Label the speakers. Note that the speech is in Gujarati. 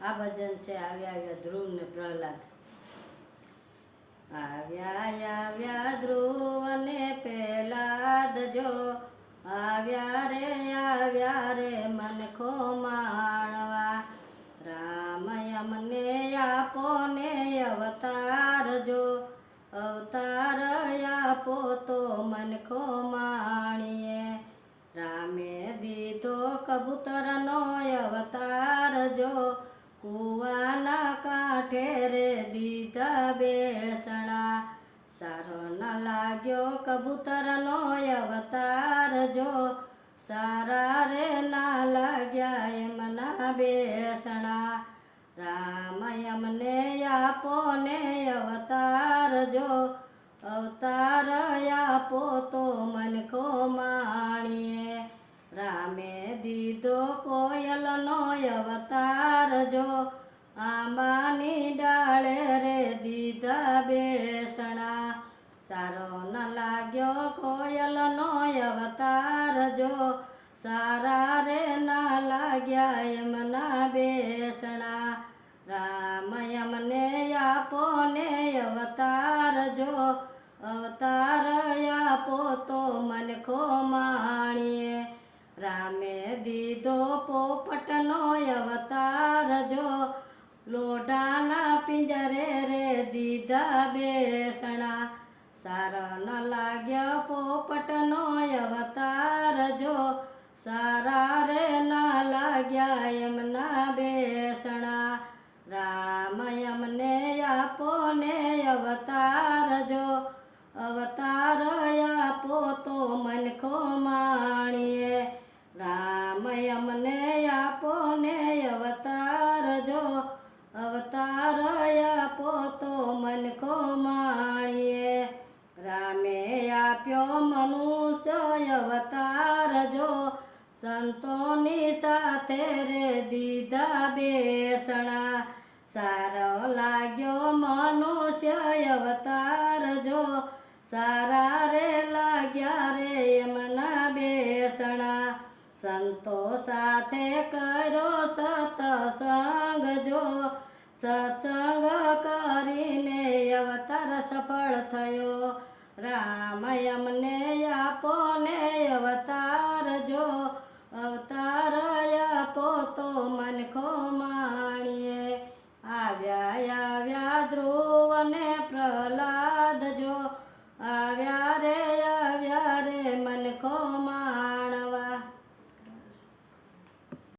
Speaker 1: આ ભજન છે આવ્યા આવ્યા ધ્રુવ ને પ્રહલાદ. આવ્યા આવ્યા ધ્રુવ ને પ્રહલાદ જો, આવ્યા રે આવ્યા રે મન માણવા રામ યમને આપો ને અવતાર જો, અવતાર આપો તો મનખો માણીએ રામે દીધો કબૂતરનો અવતાર જો કુવાના કાંઠે રે દીધા બેસણા. સારો ન લાગ્યો કબૂતરનો અવતાર જો. સારા રે ના લાગ્યા એમના બેસણા. રામ એમને આપો ને અવતાર જો. અવતાર આપો તો મનખો માણીએ. રામે દીધો કોયલનો અવતાર જો. આંબાની ડાળે રે દીધા બેસણા. સારો ન લાગ્યો કોયલનો અવતાર જો. સારા રે ના લાગ્યા એમના બેસણા. રામ એમને આપો ને અવતાર જો. અવતાર આપો તો મનખો માણીએ. રામે દીધો પોપટનો અવતાર જો. લોઢાના પિંજરે રે દીધા બેસણા. સારા ન લાગ્યા પોપટનો અવતાર જો. સારા રે ના લાગ્યા એમના બેસણા. રામ એમને આપો ને અવતાર જો. અવતાર રામ અમને આપો ને અવતાર જો. અવતાર આપો તો મનખો માણીએ રામે આપ્યો મનુષ્ય અવતાર જો. સંતોની સાથે રે દીધા બેસણા. સારો લાગ્યો મનુષ્ય અવતાર જો. સારા રે લાગ્યા રે એમના બેસણા. સંતો સાથે કર્યો સતસંગ જો. સત્સંગ કરીને અવતાર સફળ થયો. રામ અમને આપો ને અવતાર જો. અવતાર આપો તો મનખો માણીએ. આવ્યા આવ્યા ધ્રુવ ને